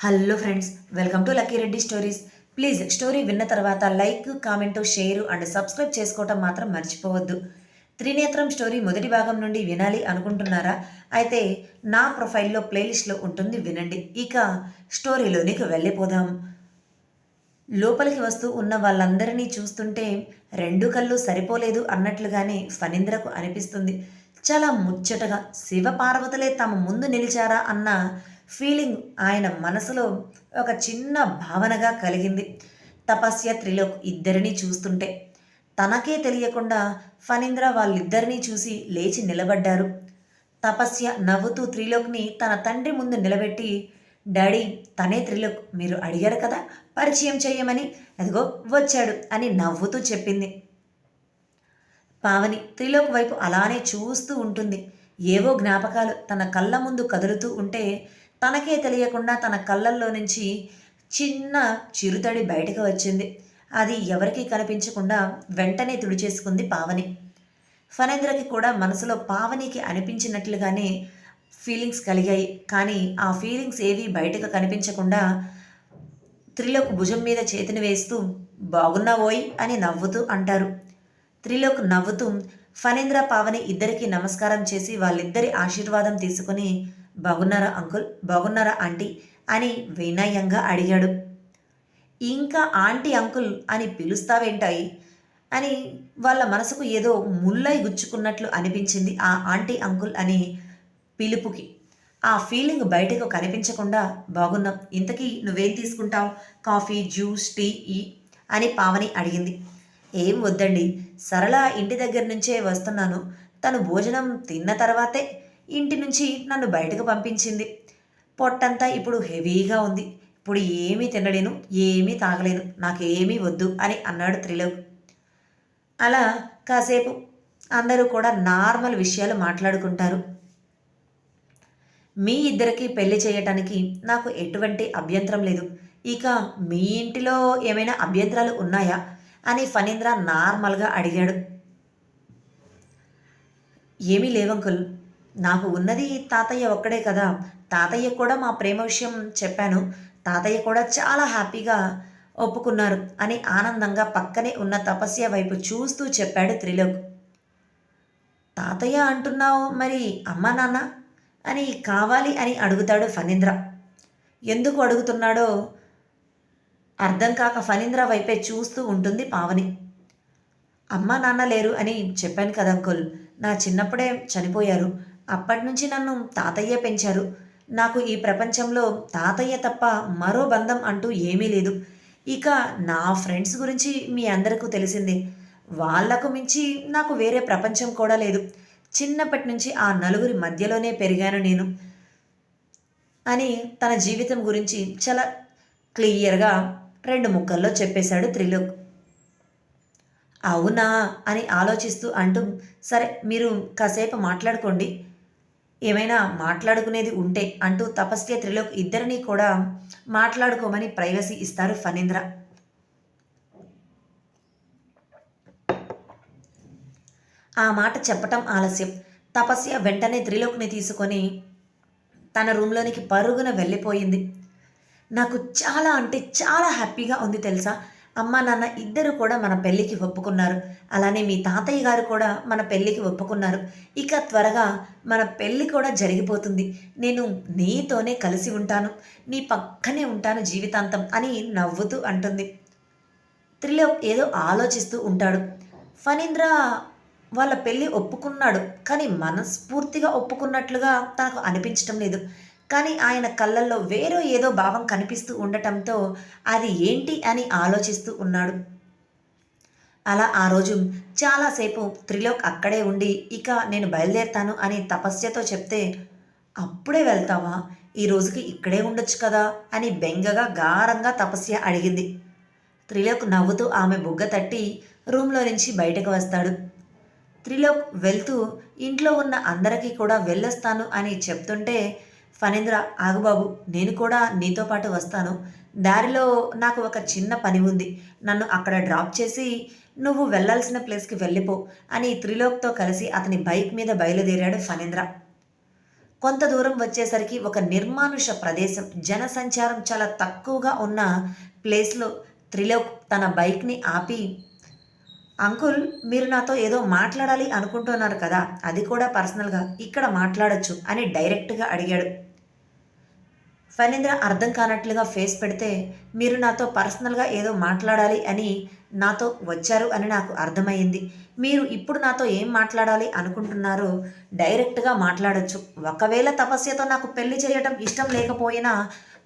Hello friends welcome to lucky Reddy stories. Please story విన్న తర్వాత like comment share and subscribe చేసుకోవటం మాత్రం మర్చిపోవద్దు. త్రినేత్రం స్టోరీ మొదటి భాగం నుండి వినాలి అనుకుంటున్నారా? అయితే నా ప్రొఫైల్లో ప్లేలిస్ట్లో ఉంటుంది వినండి. ఇక స్టోరీలోనికి వెళ్ళిపోదాం. లోపలికి వస్తూ ఉన్న వాళ్ళందరినీ చూస్తుంటే రెండు కళ్ళు సరిపోలేదు అన్నట్లుగానే ఫణీంద్రకు అనిపిస్తుంది. చాలా ముచ్చటగా శివపార్వతులే తమ ముందు నిలిచారా అన్న ఫీలింగ్ ఆయన మనసులో ఒక చిన్న భావనగా కలిగింది. తపస్య త్రిలోక్ ఇద్దరిని చూస్తుంటే. తనకే తెలియకుండా ఫణీంద్ర వాళ్ళిద్దరినీ చూసి లేచి నిలబడ్డారు. తపస్య నవ్వుతూ త్రిలోక్ని తన తండ్రి ముందు నిలబెట్టి డాడీ తనే త్రిలోక్ మీరు అడిగారు కదా పరిచయం చేయమని అదిగో వచ్చాడు అని నవ్వుతూ చెప్పింది. పావని త్రిలోక్ వైపు అలానే చూస్తూ ఉంటుంది. ఏవో జ్ఞాపకాలు తన కళ్ళ ముందు కదులుతూ ఉంటే తనకే తెలియకుండా తన కళ్ళల్లో నుంచి చిన్న చిరుతడి బయటకు వచ్చింది. అది ఎవరికీ కనిపించకుండా వెంటనే తుడిచేసుకుంది పావని. ఫణేంద్రకి కూడా మనసులో పావనికి అనిపించినట్లుగానే ఫీలింగ్స్ కలిగాయి. కానీ ఆ ఫీలింగ్స్ ఏవి బయటకు కనిపించకుండా త్రిలోక్ భుజం మీద చేతిని వేస్తూ బాగున్నావోయ్ అని నవ్వుతూ అంటారు. త్రిలోక్ నవ్వుతూ ఫణేంద్ర పావని ఇద్దరికీ నమస్కారం చేసి వాళ్ళిద్దరి ఆశీర్వాదం తీసుకుని బాగున్నారా అంకుల్? బాగున్నారా ఆంటీ? అని వినయంగా అడిగాడు. ఇంకా ఆంటీ అంకుల్ అని పిలుస్తావేంటాయి? అని వాళ్ళ మనసుకు ఏదో ముల్లై గుచ్చుకున్నట్లు అనిపించింది ఆ ఆంటీ అంకుల్ అని పిలుపుకి. ఆ ఫీలింగ్ బయటకు కనిపించకుండా బాగున్నాం. ఇంతకీ నువ్వేం తీసుకుంటావు? కాఫీ జ్యూస్ టీ ఈ అని పావని అడిగింది. ఏం వద్దండి. సరళ ఇంటి దగ్గర నుంచే వస్తున్నాను. తను భోజనం తిన్న తర్వాతే ఇంటి నుంచి నన్ను బయటకు పంపించింది. పొట్టంతా ఇప్పుడు హెవీగా ఉంది. ఇప్పుడు ఏమీ తినలేను ఏమీ తాగలేను నాకేమీ వద్దు అని అన్నాడు త్రిలోక్. అలా కాసేపు అందరూ కూడా నార్మల్ విషయాలు మాట్లాడుకుంటారు. మీ ఇద్దరికి పెళ్ళి చేయటానికి నాకు ఎటువంటి అభ్యంతరం లేదు. ఇక మీ ఇంటిలో ఏమైనా అభ్యంతరాలు ఉన్నాయా అని ఫణీంద్ర నార్మల్గా అడిగాడు. ఏమీ లేవంకుల్ నాకు ఉన్నది తాతయ్య ఒక్కడే కదా. తాతయ్య కూడా మా ప్రేమ విషయం చెప్పాను. తాతయ్య కూడా చాలా హ్యాపీగా ఒప్పుకున్నారు అని ఆనందంగా పక్కనే ఉన్న తపస్య వైపు చూస్తూ చెప్పాడు త్రిలోక్. తాతయ్య అంటున్నావు మరి అమ్మా నాన్న అని కావాలి అని అడుగుతాడు ఫణీంద్ర. ఎందుకు అడుగుతున్నాడో అర్థం కాక ఫణీంద్ర వైపే చూస్తూ ఉంటుంది పావని. అమ్మ నాన్న లేరు అని చెప్పాను కదా అంకుల్. నా చిన్నప్పుడే చనిపోయారు. అప్పటి నుంచి నన్ను తాతయ్య పెంచారు. నాకు ఈ ప్రపంచంలో తాతయ్య తప్ప మరో బంధం అంటూ ఏమీ లేదు. ఇక నా ఫ్రెండ్స్ గురించి మీ అందరికీ తెలిసిందే. వాళ్ళకు మించి నాకు వేరే ప్రపంచం కూడా లేదు. చిన్నప్పటి నుంచి ఆ నలుగురి మధ్యలోనే పెరిగాను నేను అని తన జీవితం గురించి చాలా క్లియర్గా రెండు ముక్కల్లో చెప్పేశాడు త్రిలోక్. అవునా అని ఆలోచిస్తూ అంటూ సరే మీరు కాసేపు మాట్లాడుకోండి. ఏమైనా మాట్లాడుకునేది ఉంటే అంటూ తపస్య త్రిలోక్ ఇద్దరినీ కూడా మాట్లాడుకోమని ప్రైవసీ ఇస్తారు ఫణీంద్ర. ఆ మాట చెప్పటం ఆలస్యం. తపస్య వెంటనే త్రిలోక్ని తీసుకొని తన రూమ్లోనికి పరుగున వెళ్ళిపోయింది. నాకు చాలా అంటే చాలా హ్యాపీగా ఉంది తెలుసా? అమ్మ నాన్న ఇద్దరు కూడా మన పెళ్ళికి ఒప్పుకున్నారు. అలానే మీ తాతయ్య గారు కూడా మన పెళ్ళికి ఒప్పుకున్నారు. ఇక త్వరగా మన పెళ్ళి కూడా జరిగిపోతుంది. నేను నీతోనే కలిసి ఉంటాను. నీ పక్కనే ఉంటాను జీవితాంతం అని నవ్వుతూ అంటుంది. త్రిలోక్ ఏదో ఆలోచిస్తూ ఉంటాడు. ఫణీంద్ర వాళ్ళ పెళ్ళి ఒప్పుకున్నాడు. కానీ మనస్ఫూర్తిగా ఒప్పుకున్నట్లుగా తనకు అనిపించటం లేదు. కానీ ఆయన కళ్ళల్లో వేరే ఏదో భావం కనిపిస్తూ ఉండటంతో అది ఏంటి అని ఆలోచిస్తూ ఉన్నాడు. అలా ఆ రోజు చాలాసేపు త్రిలోక్ అక్కడే ఉండి ఇక నేను బయలుదేరుతాను అని తపస్యతో చెప్తే అప్పుడే వెళ్తావా? ఈ రోజుకి ఇక్కడే ఉండొచ్చు కదా? అని బెంగగా గారంగా తపస్య అడిగింది. త్రిలోక్ నవ్వుతూ ఆమె బుగ్గ తట్టి రూమ్లో నుంచి బయటకు వస్తాడు. త్రిలోక్ వెళ్తూ ఇంట్లో ఉన్న అందరికీ కూడా వెళ్ళొస్తాను అని చెప్తుంటే ఫణీంద్ర ఆగుబాబు నేను కూడా నీతో పాటు వస్తాను. దారిలో నాకు ఒక చిన్న పని ఉంది. నన్ను అక్కడ డ్రాప్ చేసి నువ్వు వెళ్ళాల్సిన ప్లేస్కి వెళ్ళిపో అని త్రిలోక్తో కలిసి అతని బైక్ మీద బయలుదేరాడు ఫణీంద్ర. కొంత దూరం వచ్చేసరికి ఒక నిర్మానుష ప్రదేశం జనసంచారం చాలా తక్కువగా ఉన్న ప్లేస్లో త్రిలోక్ తన బైక్ని ఆపి అంకుల్ మీరు నాతో ఏదో మాట్లాడాలి అనుకుంటున్నారు కదా అది కూడా పర్సనల్గా ఇక్కడ మాట్లాడచ్చు అని డైరెక్ట్గా అడిగాడు. ఫణీంద్ర అర్థం కానట్లుగా ఫేస్ పెడితే మీరు నాతో పర్సనల్గా ఏదో మాట్లాడాలి అని నాతో వచ్చారు అని నాకు అర్థమైంది మీరు ఇప్పుడు నాతో ఏం మాట్లాడాలి అనుకుంటున్నారో డైరెక్ట్గా మాట్లాడచ్చు. ఒకవేళ తపస్యతో నాకు పెళ్ళి చేయటం ఇష్టం లేకపోయినా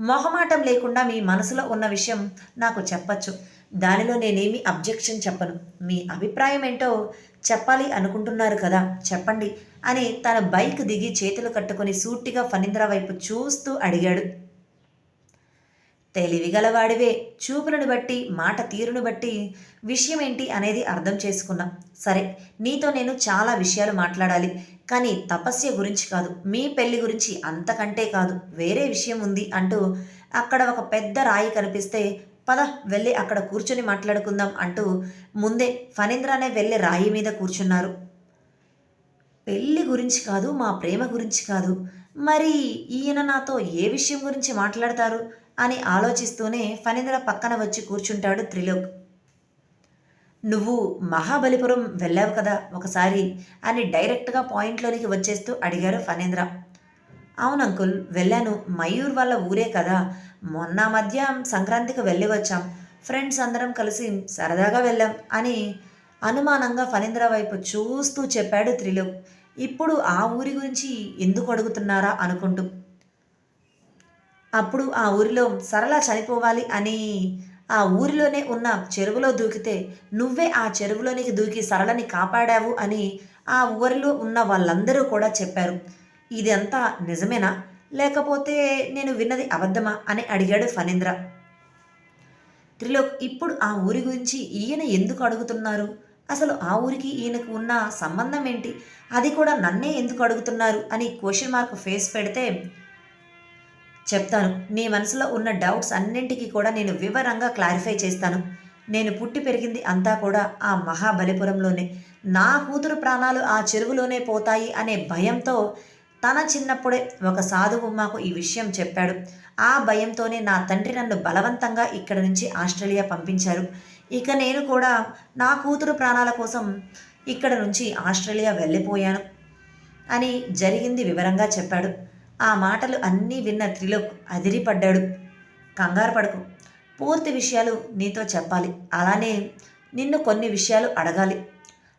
మొహమాటం లేకుండా మీ మనసులో ఉన్న విషయం నాకు చెప్పచ్చు. దానిలో నేనేమి అబ్జెక్షన్ చెప్పను. మీ అభిప్రాయం ఏంటో చెప్పాలి అనుకుంటున్నారు కదా చెప్పండి అని తన బైక్ దిగి చేతులు కట్టుకొని సూటిగా ఫణీంద్ర వైపు చూస్తూ అడిగాడు. తెలివిగలవాడివే చూపులను బట్టి మాట తీరును బట్టి విషయం ఏంటి అనేది అర్థం చేసుకున్నా. సరే నీతో నేను చాలా విషయాలు మాట్లాడాలి కానీ తపస్య గురించి కాదు మీ పెళ్ళి గురించి అంతకంటే కాదు వేరే విషయం ఉంది అంటూ అక్కడ ఒక పెద్ద రాయి కనిపిస్తే పద వెళ్ళి అక్కడ కూర్చొని మాట్లాడుకుందాం అంటూ ముందే ఫణీంద్రానే వెళ్ళి రాయి మీద కూర్చున్నారు. పెళ్ళి గురించి కాదు మా ప్రేమ గురించి కాదు. మరి ఈయన నాతో ఏ విషయం గురించి మాట్లాడతారు అని ఆలోచిస్తూనే ఫణీంద్ర పక్కన వచ్చి కూర్చుంటాడు త్రిలోక్. నువ్వు మహాబలిపురం వెళ్ళావు కదా ఒకసారి అని డైరెక్ట్గా పాయింట్లోనికి వచ్చేస్తూ అడిగారు ఫణీంద్ర. అవును అంకుల్ వెళ్ళాను. మయూర్ వాళ్ళ ఊరే కదా. మొన్న మధ్య సంక్రాంతికి వెళ్ళి వచ్చాం. ఫ్రెండ్స్ అందరం కలిసి సరదాగా వెళ్ళాం అని అనుమానంగా ఫణీంద్ర వైపు చూస్తూ చెప్పాడు త్రిలోక్ ఇప్పుడు ఆ ఊరి గురించి ఎందుకు అడుగుతున్నారా అనుకుంటూ. అప్పుడు ఆ ఊరిలో సరళ చనిపోవాలి అని ఆ ఊరిలోనే ఉన్న చెరువులో దూకితే నువ్వే ఆ చెరువులోనికి దూకి సరళని కాపాడావు అని ఆ ఊరిలో ఉన్న వాళ్ళందరూ కూడా చెప్పారు. ఇదంతా నిజమేనా? లేకపోతే నేను విన్నది అబద్ధమా అని అడిగాడు ఫణీంద్ర. త్రిలోక్ ఇప్పుడు ఆ ఊరి గురించి ఈయన ఎందుకు అడుగుతున్నారు? అసలు ఆ ఊరికి ఈయనకు ఉన్న సంబంధం ఏంటి? అది కూడా నన్నే ఎందుకు అడుగుతున్నారు? అని క్వశ్చన్ మార్క్ ఫేస్ పెడితే చెప్తాను. నీ మనసులో ఉన్న డౌట్స్ అన్నింటికి కూడా నేను వివరంగా క్లారిఫై చేస్తాను. నేను పుట్టి పెరిగింది అంతా కూడా ఆ మహాబలిపురంలోనే. నా కూతురు ప్రాణాలు ఆ చెరువులోనే పోతాయి అనే భయంతో తన చిన్నప్పుడే ఒక సాధువు మాకు ఈ విషయం చెప్పాడు. ఆ భయంతోనే నా తండ్రి నన్ను బలవంతంగా ఇక్కడ నుంచి ఆస్ట్రేలియా పంపించారు. ఇక నేను కూడా నా కూతురు ప్రాణాల కోసం ఇక్కడ నుంచి ఆస్ట్రేలియా వెళ్ళిపోయాను అని జరిగింది వివరంగా చెప్పాడు. ఆ మాటలు అన్నీ విన్న త్రిలోక్ అదిరిపడ్డాడు. కంగారు పడకు. పూర్తి విషయాలు నీతో చెప్పాలి. అలానే నిన్ను కొన్ని విషయాలు అడగాలి.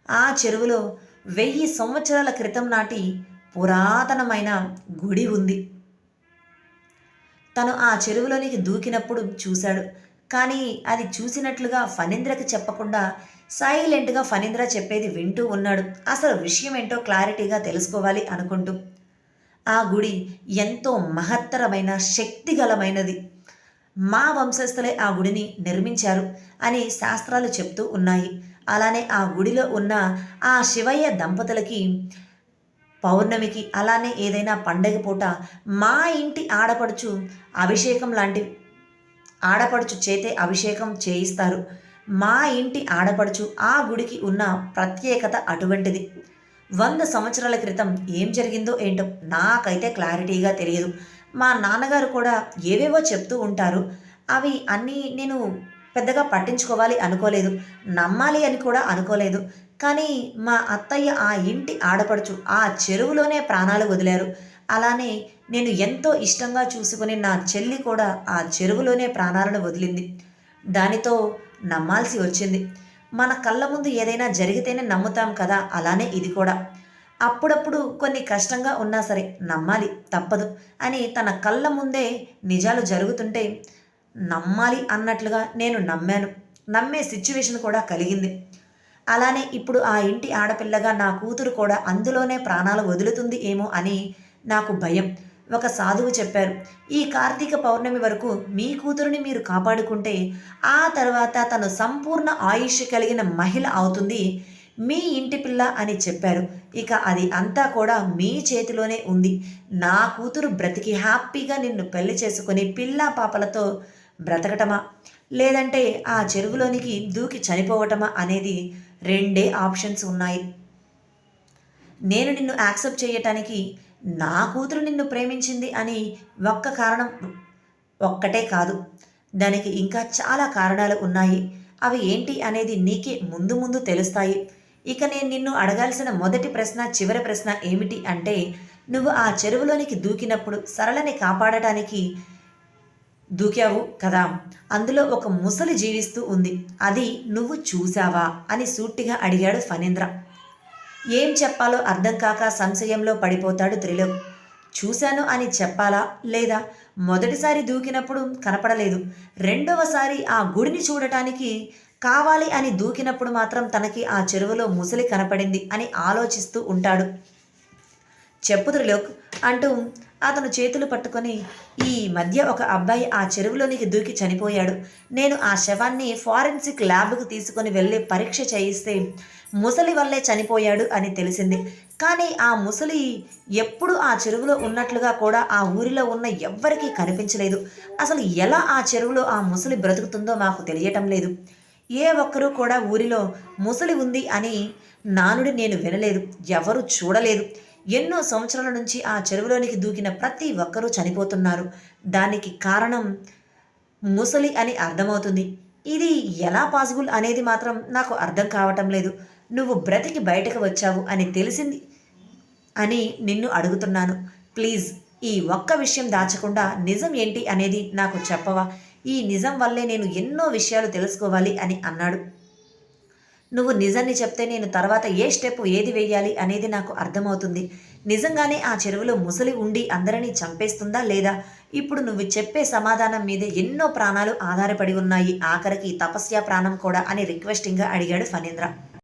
ఆ చెరువులో వెయ్యి సంవత్సరాల క్రితం నాటి పురాతనమైన గుడి ఉంది. తను ఆ చెరువులోనికి దూకినప్పుడు చూశాడు. కానీ అది చూసినట్లుగా ఫణీంద్రకి చెప్పకుండా సైలెంట్గా ఫణీంద్ర చెప్పేది వింటూ ఉన్నాడు. అసలు విషయం ఏంటో క్లారిటీగా తెలుసుకోవాలి అనుకుంటూ. ఆ గుడి ఎంతో మహత్తరమైన శక్తిగలమైనది. మా వంశస్థులే ఆ గుడిని నిర్మించారు అని శాస్త్రాలు చెప్తూ ఉన్నాయి. అలానే ఆ గుడిలో ఉన్న ఆ శివయ్య దంపతులకి పౌర్ణమికి అలానే ఏదైనా పండగ పూట మా ఇంటి ఆడపడుచు అభిషేకం లాంటి ఆడపడుచు చేతే అభిషేకం చేయిస్తారు. మా ఇంటి ఆడపడుచు ఆ గుడికి ఉన్న ప్రత్యేకత అటువంటిది. వంద సంవత్సరాల క్రితం ఏం జరిగిందో ఏంటో నాకైతే క్లారిటీగా తెలియదు. మా నాన్నగారు కూడా ఏవేవో చెప్తూ ఉంటారు. అవి అన్నీ నేను పెద్దగా పట్టించుకోవాలి అనుకోలేదు. నమ్మాలి అని కూడా అనుకోలేదు. కానీ మా అత్తయ్య ఆ ఇంటి ఆడపడుచు ఆ చెరువులోనే ప్రాణాలు వదిలారు. అలానే నేను ఎంతో ఇష్టంగా చూసుకుని నా చెల్లి కూడా ఆ చెరువులోనే ప్రాణాలను వదిలింది. దానితో నమ్మాల్సి వచ్చింది. మన కళ్ళ ముందు ఏదైనా జరిగితేనే నమ్ముతాం కదా అలానే ఇది కూడా. అప్పుడప్పుడు కొన్ని కష్టంగా ఉన్నా సరే నమ్మాలి తప్పదు అని తన కళ్ళ ముందే నిజాలు జరుగుతుంటే నమ్మాలి అన్నట్లుగా నేను నమ్మాను. నమ్మే సిచ్యువేషన్ కూడా కలిగింది. అలానే ఇప్పుడు ఆ ఇంటి ఆడపిల్లగా నా కూతురు కూడా అందులోనే ప్రాణాలు వదులుతుంది ఏమో అని నాకు భయం. ఒక సాధువు చెప్పారు ఈ కార్తీక పౌర్ణమి వరకు మీ కూతురుని మీరు కాపాడుకుంటే ఆ తర్వాత తను సంపూర్ణ ఆయుష్ కలిగిన మహిళ అవుతుంది మీ ఇంటి పిల్ల అని చెప్పారు. ఇక అది అంతా కూడా మీ చేతిలోనే ఉంది. నా కూతురు బ్రతికి హ్యాపీగా నిన్ను పెళ్ళి చేసుకుని పిల్ల పాపలతో బ్రతకటమా? లేదంటే ఆ చెరువులోనికి దూకి చనిపోవటమా అనేది రెండే ఆప్షన్స్ ఉన్నాయి. నేను నిన్ను యాక్సెప్ట్ చేయటానికి నా కూతురు నిన్ను ప్రేమించింది అని ఒక్క కారణం ఒక్కటే కాదు. దానికి ఇంకా చాలా కారణాలు ఉన్నాయి. అవి ఏంటి అనేది నీకే ముందు ముందు తెలుస్తాయి. ఇక నేను నిన్ను అడగాల్సిన మొదటి ప్రశ్న చివరి ప్రశ్న ఏమిటి అంటే నువ్వు ఆ చెరువులోనికి దూకినప్పుడు సరళని కాపాడటానికి దూకావు కదా. అందులో ఒక ముసలి జీవిస్తూ ఉంది. అది నువ్వు చూశావా? అని సూటిగా అడిగాడు ఫణీంద్ర. ఏం చెప్పాలో అర్థం కాక సంశయంలో పడిపోతాడు త్రిలోక్. చూశాను అని చెప్పాలా లేదా? మొదటిసారి దూకినప్పుడు కనపడలేదు. రెండవసారి ఆ గుడిని చూడటానికి కావాలి అని దూకినప్పుడు మాత్రం తనకి ఆ చెరువులో ముసలి కనపడింది అని ఆలోచిస్తూ ఉంటాడు. చెప్పు త్రిలోక్ అంటూ అతను చేతులు పట్టుకొని ఈ మధ్య ఒక అబ్బాయి ఆ చెరువులోనికి దూకి చనిపోయాడు. నేను ఆ శవాన్ని ఫారెన్సిక్ ల్యాబ్కు తీసుకొని వెళ్ళి పరీక్ష చేయిస్తే ముసలి వల్లే చనిపోయాడు అని తెలిసింది. కానీ ఆ ముసలి ఎప్పుడు ఆ చెరువులో ఉన్నట్లుగా కూడా ఆ ఊరిలో ఉన్న ఎవ్వరికీ కనిపించలేదు. అసలు ఎలా ఆ చెరువులో ఆ ముసలి బ్రతుకుతుందో మాకు తెలియటం లేదు. ఏ ఒక్కరూ కూడా ఊరిలో ముసలి ఉంది అని నానుడి నేను వినలేదు. ఎవరు చూడలేదు. ఎన్నో సంవత్సరాల నుంచి ఆ చెరువులోనికి దూకిన ప్రతి ఒక్కరూ చనిపోతున్నారు. దానికి కారణం ముసలి అని అర్థమవుతుంది. ఇది ఎలా పాసిబుల్ అనేది మాత్రం నాకు అర్థం కావటం లేదు. నువ్వు బ్రతికి బయటకు వచ్చావు అని తెలిసింది అని నిన్ను అడుగుతున్నాను. ప్లీజ్ ఈ ఒక్క విషయం దాచకుండా నిజం ఏంటి అనేది నాకు చెప్పవా? ఈ నిజం వల్లే నేను ఎన్నో విషయాలు తెలుసుకోవాలి అని అన్నాడు. నువ్వు నిజాన్ని చెప్తే నేను తర్వాత ఏ స్టెప్ ఏది వేయాలి అనేది నాకు అర్థమవుతుంది. నిజంగానే ఆ చెరువులో ముసలి ఉండి అందరినీ చంపేస్తుందా లేదా? ఇప్పుడు నువ్వు చెప్పే సమాధానం మీదే ఎన్నో ప్రాణాలు ఆధారపడి ఉన్నాయి. ఆఖరికి తపస్య ప్రాణం కూడా అని రిక్వెస్టింగ్గా అడిగాడు ఫణీంద్ర.